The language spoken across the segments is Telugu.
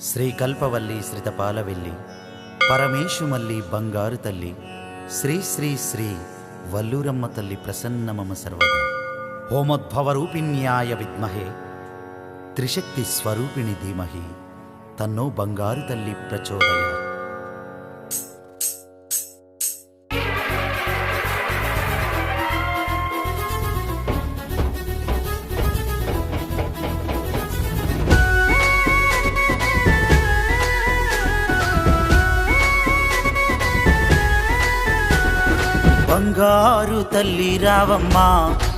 ಶ್ರೀಕಲ್ಪವಲ್ಲಿ ಶ್ರಿತಪಾಲವಿಲ್ಲಿ, ಪರಮೇಶುಮಲ್ಲಿ ಬಂಗಾರು ತಲ್ಲಿ ಶ್ರೀ ಶ್ರೀ ಶ್ರೀ ವಲ್ಲೂರಮ್ಮ ತಲ್ಲಿ ಪ್ರಸನ್ನ ಮಮ ಸರ್ವದ. ಹೋಮೋದ್ಭವರೂಪಿನ್ಯಾಯ ವಿದ್ಮಹೆ, ತ್ರಿಶಕ್ತಿ ಸ್ವರೂಪಿಣಿ ಧೀಮಹಿ, ತನ್ನೋ ಬಂಗಾರು ತಲ್ಲಿ ಪ್ರಚೋದಯ బంగారు తల్లి రావమ్మా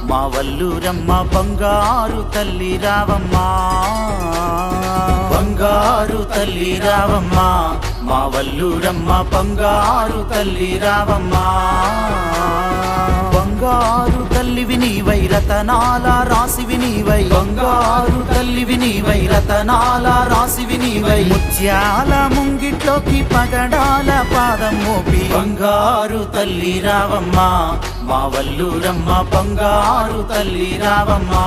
మా వల్లూరమ్మ బంగారు తల్లి రావమ్మా. బంగారు తల్లి రావమ్మా మా వల్లూరమ్మ బంగారు తల్లి రావమ్మా. బంగారు తల్లివి నీవై రతనాల రాసివి నీవై బంగారు తల్లివి నీవై రతనాల రాసివి నీవై ముత్యాల ముంగిట్లోకి పగడాల పాదం మోపి. బంగారు తల్లి రావమ్మా మా వల్లూరమ్మ బంగారు తల్లి రావమ్మా.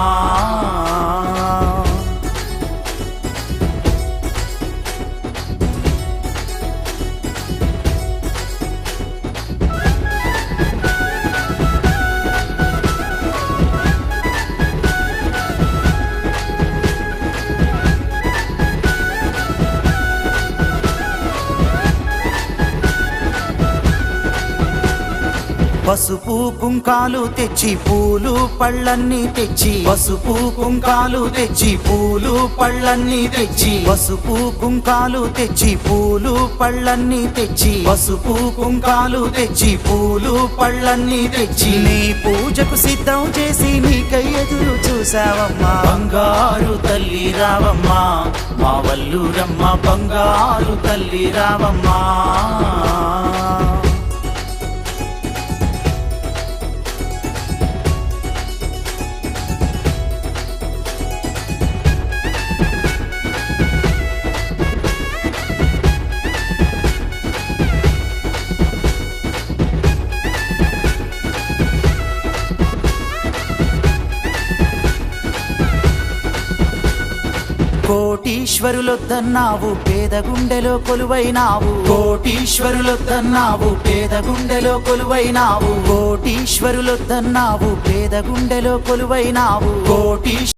పసుపు కుంకాలు తెచ్చి పూలు పళ్ళన్నీ తెచ్చి. పసుపు కుంకాలు తెచ్చి పూలు పళ్ళన్నీ తెచ్చి. పసుపు కుంకాలు తెచ్చి పూలు పళ్ళన్నీ తెచ్చి. పసుపు కుంకాలు తెచ్చి పూలు పళ్ళన్నీ తెచ్చి. నీ పూజకు సిద్ధం చేసి నీకై ఎదురు చూసావమ్మా బంగారు తల్లి రావమ్మా. మా వల్లూరమ్మ బంగారు తల్లి రావమ్మా. కోటీశ్వరులొద్దన్నావు పేద గుండెలో కొలువైనావు. కోటీశ్వరులొద్దన్నావు పేద గుండెలో కొలువైనావు. కోటీశ్వరులొద్దన్నావు పేద గుండెలో కొలువైనావు. కోటీశ్వ